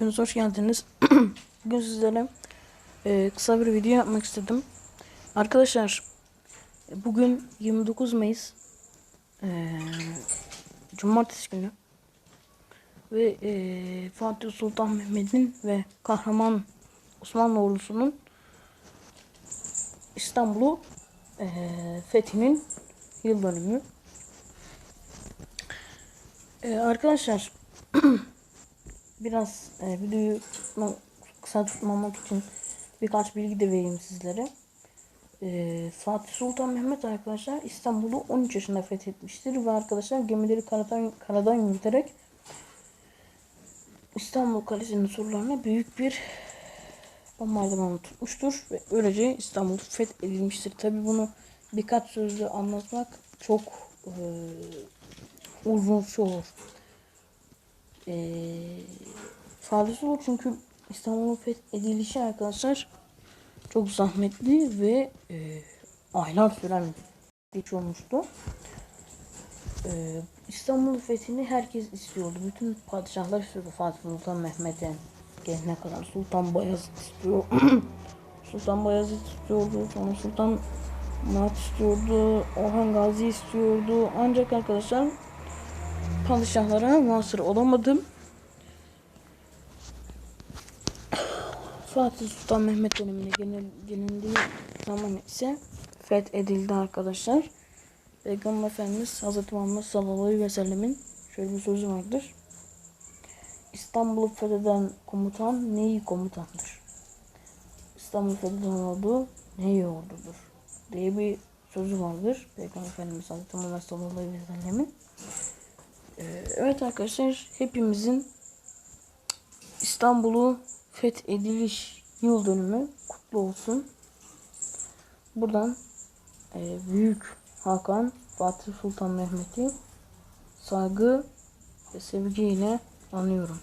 Hepiniz hoş geldiniz. Bugün sizlere e, kısa bir video yapmak istedim. Arkadaşlar bugün 29 Mayıs e, Cumartesi günü ve e, Fatih Sultan Mehmet'in ve kahraman Osmanlı ordusunun İstanbul'u e, fethinin yıl dönümü. E, arkadaşlar biraz e, videoyu tutma, kısa tutmamak için birkaç bilgi de vereyim sizlere. E, Fatih Sultan Mehmet arkadaşlar İstanbul'u 13 yaşında fethetmiştir ve arkadaşlar gemileri karadan, karadan yürüterek İstanbul Kalesi'nin surlarına büyük bir bombardıman tutmuştur ve böylece İstanbul fethedilmiştir. Tabi bunu birkaç sözle anlatmak çok e, uzun olur. E, faydası olur çünkü İstanbul'un fethedilişi arkadaşlar çok zahmetli ve e, aylar süren bir iş olmuştu. E, İstanbul fethini herkes istiyordu. Bütün padişahlar istiyordu Fatih Sultan Mehmet'e gelene kadar. Sultan Bayezid istiyor. Sultan Bayezid istiyordu. Sonra Sultan Murat istiyordu. Orhan Gazi istiyordu. Ancak arkadaşlar padişahlara muhasır olamadım. Fatih Sultan Mehmet dönemine genel, gelindiği zaman ise fethedildi arkadaşlar. Peygamber Efendimiz Hazreti Muhammed sallallahu aleyhi ve sellemin şöyle bir sözü vardır. İstanbul'u fetheden komutan neyi komutandır? İstanbul'u fetheden ordu neyi ordudur? diye bir sözü vardır. Peygamber Efendimiz Hazreti Muhammed sallallahu aleyhi ve sellemin. Ee, evet arkadaşlar hepimizin İstanbul'u fethediliş yıl dönümü kutlu olsun. Buradan e, Büyük Hakan Fatih Sultan Mehmet'i saygı ve sevgiyle anıyorum.